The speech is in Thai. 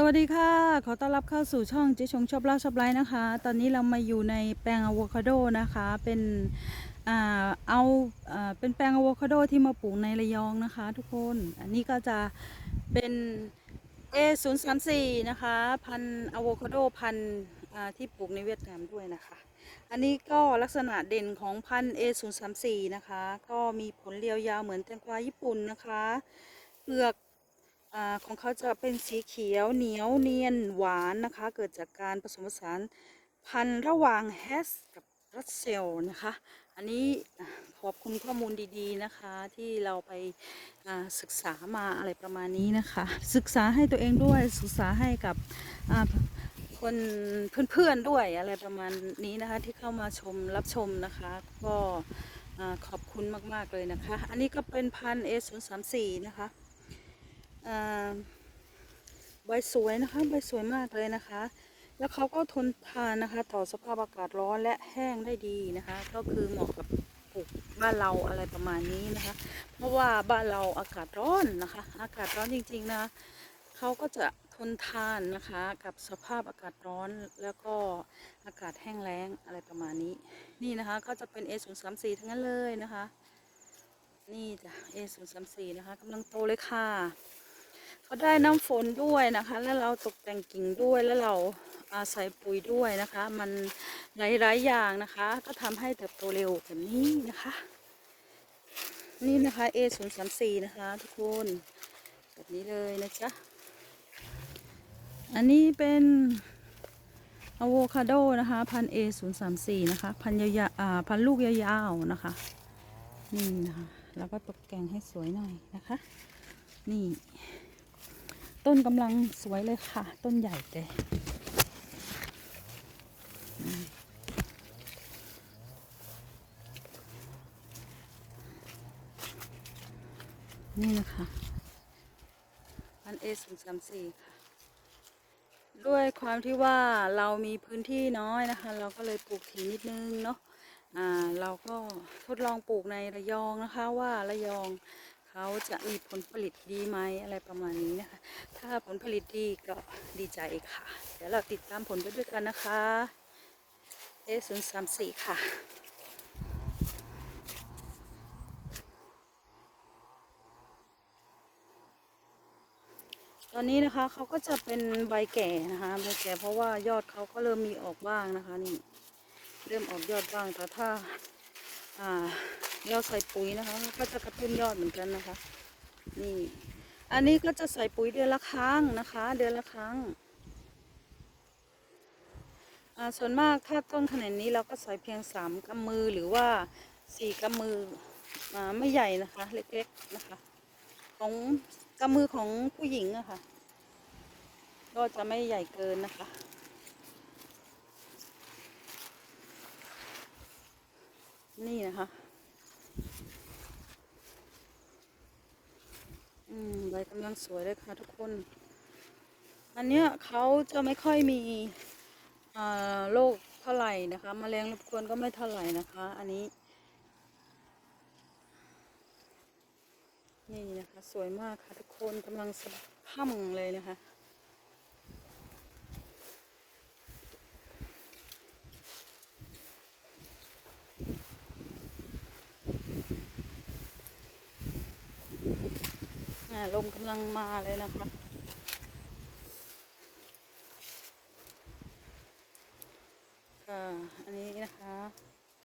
สวัสดีค่ะ ขอต้อนรับเข้าสู่ช่องเจ๊ชงชอบเล่าชอบไลฟ์นะคะ ตอนนี้เรามาอยู่ในแปลงอะโวคาโดนะคะ เป็นอเอาอเป็นแปลงอะโวคาโดที่มาปลูกในระยองนะคะ ทุกคน อันนี้ก็จะเป็น A034 นะคะ พันอะโวคาโดพันที่ปลูกในเวียดนามด้วยนะคะ อันนี้ก็ลักษณะเด่นของพันธุ์ A034 นะคะ ก็มีผลเรียวยาวเหมือนแตงกวาญี่ปุ่นนะคะ เปลือก ของเขาจะเป็นสีเขียวเหนียวเนียนหวานนะคะ เกิดจากการผสมผสานพันธุ์ระหว่างแฮสกับรัสเซลนะคะ อันนี้ขอบคุณข้อมูลดี ๆ นะคะ ที่เราไปศึกษามาอะไรประมาณนี้นะคะ ศึกษาให้ตัวเองด้วยศึกษาให้กับคนเพื่อนๆด้วยอะไรประมาณนี้นะคะ ที่เข้ามาชมรับชมนะคะ ก็ขอบคุณมาก ๆ เลยนะคะ อันนี้ก็เป็นพันธุ์ A034 นะคะ ใบสวยนะคะใบสวยมากเลยนะคะ แล้วเขาก็ทนทานนะคะต่อสภาพอากาศร้อนและแห้งได้ดีนะคะ ก็คือเหมาะกับปลูกบ้านเราอะไรประมาณนี้นะคะ เพราะว่าบ้านเราอากาศร้อนนะคะ อากาศร้อนจริงๆนะเขาก็จะทนทานนะคะกับสภาพอากาศร้อนแล้วก็อากาศแห้งแล้งอะไรประมาณนี้ นี่นะคะก็จะเป็น A034 ทั้งนั้นเลยนะคะ นี่จ้ะ A034 นะคะกำลังโตเลยค่ะ เขาได้น้ำฝนด้วยนะคะ แล้วเราตกแต่งกิ่งด้วยแล้วเราอาศัยปุ๋ยด้วยนะคะ มันหลายๆอย่างนะคะ ก็ทำให้เติบโตเร็วแบบนี้นะคะ นี่นะคะ A034 นะคะ ทุกคนแบบนี้เลยนะจ๊ะอันนี้เป็นอะโวคาโดนะคะ พัน A034 นะคะ พันยาวอ่าพันลูกยาวๆนะคะ นี่นะคะ แล้วก็ตกแต่งให้สวยหน่อยนะคะ นี่ ต้นกำลังสวยเลยค่ะ ต้นใหญ่เลยนี่นะคะพันเอศูนย์สามสี่ค่ะ ด้วยความที่ว่าเรามีพื้นที่น้อยนะคะ เราก็เลยปลูกถี่นิดนึงเนาะอ่าเราก็ทดลองปลูกในระยองนะคะว่าระยอง เขาจะมีผลผลิตดีไหมอะไรประมาณนี้นะคะ ถ้าผลผลิตดีก็ดีใจค่ะ เดี๋ยวเราติดตามผลไปด้วยกันนะคะเอศูนย์สามสี่ค่ะตอนนี้นะคะเขาก็จะเป็นใบแก่นะคะใบแก่เพราะว่ายอดเขาก็เริ่มมีออกบ้างนะคะนี่เริ่มออกยอดบ้างแต่ถ้า เราใส่ปุ๋ยนะคะก็จะกระตุ้นยอดเหมือนกันนะคะ นี่ อันนี้ก็จะใส่ปุ๋ยเดือนละครั้งนะคะ เดือนละครั้งส่วนมากถ้าต้นขนาดนี้เราก็ใส่เพียงสามกำมือหรือว่าสี่กำมือไม่ใหญ่นะคะ เล็กๆนะคะ ของกำมือของผู้หญิงอะค่ะก็จะไม่ใหญ่เกินนะคะ นี่นะคะ อืมใบกำลังสวยเลยค่ะทุกคน อันเนี้ยเขาจะไม่ค่อยมีอ่าโรคเท่าไหร่นะคะมแมลงรบกวนก็ไม่เท่าไหร่นะคะ อันนี้ นี่นะคะ สวยมากค่ะทุกคนกำลังสะพั่งเลยนะคะ ลมกำลังมาเลยนะคะค่ะอันนี้นะคะ